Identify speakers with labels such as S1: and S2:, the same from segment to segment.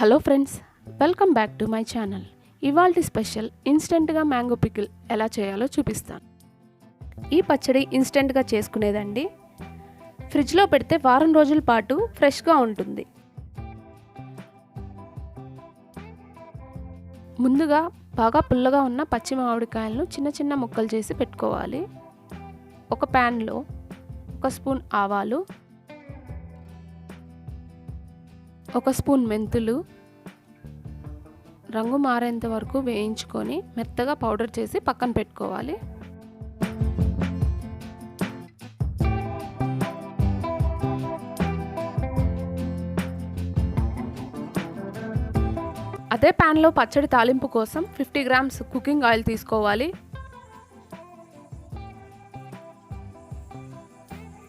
S1: Hello friends welcome back to my channel ఇవాల్టి special ఇన్స్టెంట్గా mango pickle ఎలా చేయాలో చూపిస్తాను. ఈ పచ్చడి ఇన్స్టెంట్గా చేసుకునేదండి. ఫ్రిడ్జ్లో పెడితే వారం రోజుల పాటు ఫ్రెష్గా ఉంటుంది. ముందుగా బాగా పుల్లగా ఉన్న పచ్చి మామిడికాయలను చిన్న చిన్న ముక్కలు చేసి పెట్టుకోవాలి. ఒక ప్యాన్లో ఒక స్పూన్ ఆవాలు ఒక స్పూన్ మెంతులు రంగు మారేంత వరకు వేయించుకొని మెత్తగా పౌడర్ చేసి పక్కన పెట్టుకోవాలి. అదే ప్యాన్లో పచ్చడి తాలింపు కోసం ఫిఫ్టీ గ్రామ్స్ కుకింగ్ ఆయిల్ తీసుకోవాలి.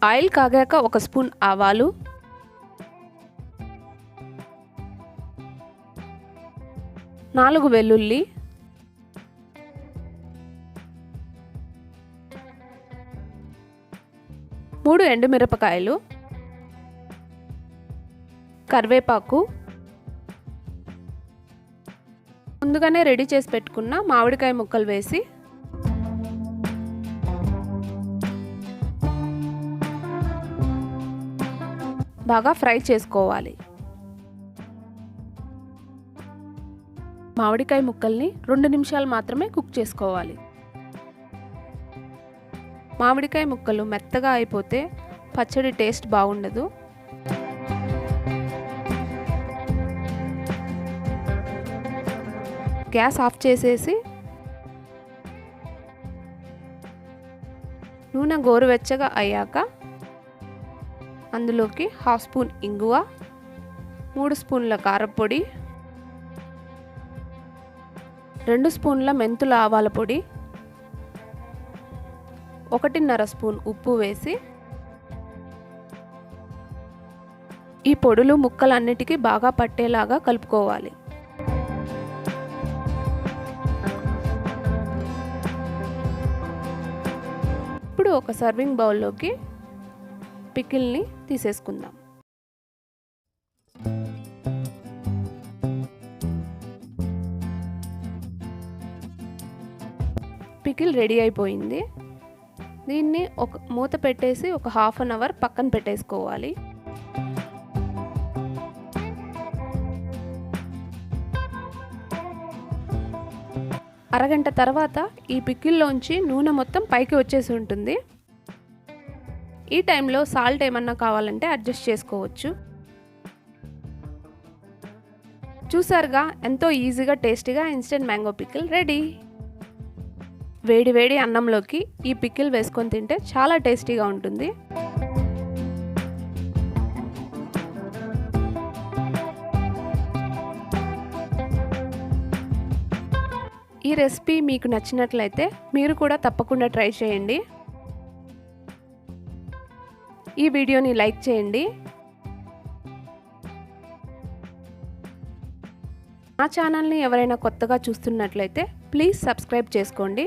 S1: ఆయిల్ కాగాక ఒక స్పూన్ ఆవాలు నాలుగు వెల్లుల్లి. మూడు ఎండుమిరపకాయలు. కరివేపాకు. ముందుగానే రెడీ చేసి పెట్టుకున్న మామిడికాయ ముక్కలు వేసి. బాగా ఫ్రై చేసుకోవాలి. మామిడికాయ ముక్కల్ని రెండు నిమిషాలు మాత్రమే కుక్ చేసుకోవాలి. మామిడికాయ ముక్కలు మెత్తగా అయిపోతే పచ్చడి టేస్ట్ బాగుండదు. గ్యాస్ ఆఫ్ చేసేసి నూనె గోరువెచ్చగా అయ్యాక అందులోకి హాఫ్ స్పూన్ ఇంగువ మూడు స్పూన్ల కారపొడి రెండు స్పూన్ల మెంతుల ఆవాల పొడి ఒకటిన్నర స్పూన్ ఉప్పు వేసి ఈ పొడులు ముక్కలన్నిటికీ బాగా పట్టేలాగా కలుపుకోవాలి. ఇప్పుడు ఒక సర్వింగ్ బౌల్లోకి పికిల్ని తీసేసుకుందాం. పికిల్ రెడీ అయిపోయింది. దీన్ని ఒక మూత పెట్టేసి ఒక హాఫ్ అన్ అవర్ పక్కన పెట్టేసుకోవాలి. అరగంట తర్వాత ఈ పికిల్లోంచి నూనె మొత్తం పైకి వచ్చేసి ఉంటుంది. ఈ టైంలో సాల్ట్ ఏమన్నా కావాలంటే అడ్జస్ట్ చేసుకోవచ్చు. చూసారుగా ఎంతో ఈజీగా టేస్టీగా ఇన్స్టెంట్ మ్యాంగో పికిల్ రెడీ. వేడి వేడి అన్నంలోకి ఈ పికిల్ వేసుకొని తింటే చాలా టేస్టీగా ఉంటుంది. ఈ రెసిపీ మీకు నచ్చినట్లయితే మీరు కూడా తప్పకుండా ట్రై చేయండి. ఈ వీడియోని లైక్ చేయండి. నా ఛానల్ని ఎవరైనా కొత్తగా చూస్తున్నట్లయితే ప్లీజ్ సబ్స్క్రైబ్ చేసుకోండి.